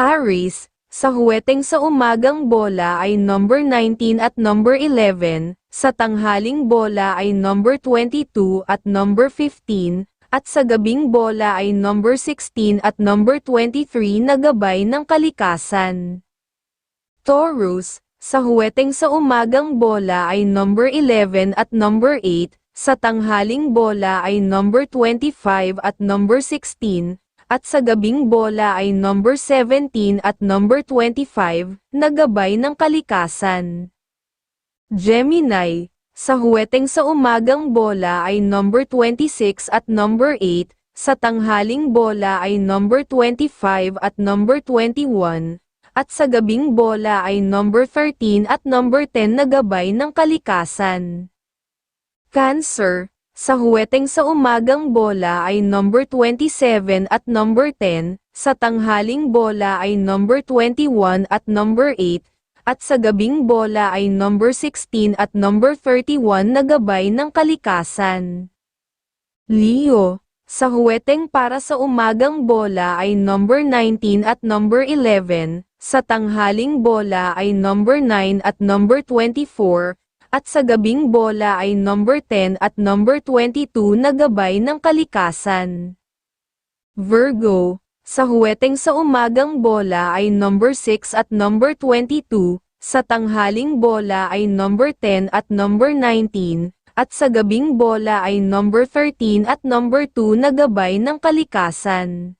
Aris, sa huweteng sa umagang bola ay number 19 at number 11, sa tanghaling bola ay number 22 at number 15, at sa gabing bola ay number 16 at number 23 na gabay ng kalikasan. Taurus, sa huweteng sa umagang bola ay number 11 at number 8, sa tanghaling bola ay number 25 at number 16, at sa gabing bola ay number 17 at number 25, na gabay ng kalikasan. Gemini, sa huweteng sa umagang bola ay number 26 at number 8, sa tanghaling bola ay number 25 at number 21, at sa gabing bola ay number 13 at number 10 na gabay ng kalikasan. Cancer, sa huweteng sa umagang bola ay number 27 at number 10, sa tanghaling bola ay number 21 at number 8, at sa gabing bola ay number 16 at number 31 na gabay ng kalikasan. Leo, sa huweteng para sa umagang bola ay number 19 at number 11, sa tanghaling bola ay number 9 at number 24, at sa gabing bola ay number 10 at number 22 na gabay ng kalikasan. Virgo, sa huweteng sa umagang bola ay number 6 at number 22, sa tanghaling bola ay number 10 at number 19, at sa gabing bola ay number 13 at number 2 na gabay ng kalikasan.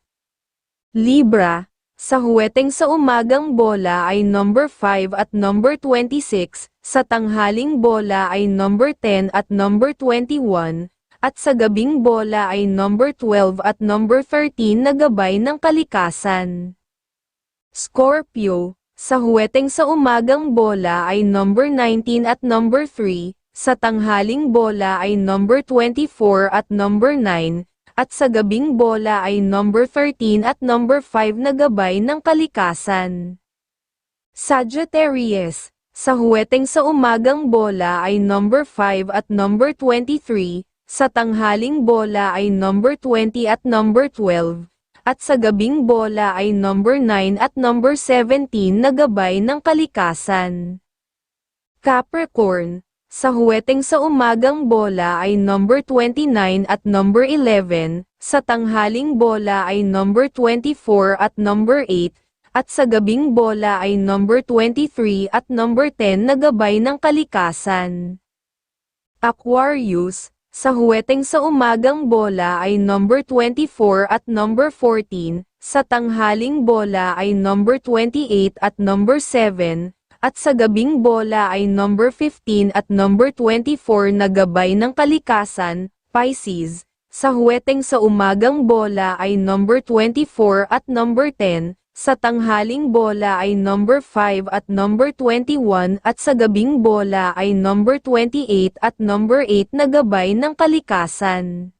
Libra, sa huweteng sa umagang bola ay number 5 at number 26, sa tanghaling bola ay number 10 at number 21, at sa gabing bola ay number 12 at number 13 na gabay ng kalikasan. Scorpio, sa huweteng sa umagang bola ay number 19 at number 3, sa tanghaling bola ay number 24 at number 9, at sa gabing bola ay number 13 at number 5 na gabay ng kalikasan. Sagittarius, sa huweteng sa umagang bola ay number 5 at number 23, sa tanghaling bola ay number 20 at number 12, at sa gabing bola ay number 9 at number 17 na gabay ng kalikasan. Capricorn, sa huweteng sa umagang bola ay number 29 at number 11, sa tanghaling bola ay number 24 at number 8, at sa gabing bola ay number 23 at number 10 na gabay ng kalikasan. Aquarius, sa huweteng sa umagang bola ay number 24 at number 14, sa tanghaling bola ay number 28 at number 7, at sa gabing bola ay number 15 at number 24 na gabay ng kalikasan, Pisces. Sa huweteng sa umagang bola ay number 24 at number 10, sa tanghaling bola ay number 5 at number 21 at sa gabing bola ay number 28 at number 8 na gabay ng kalikasan.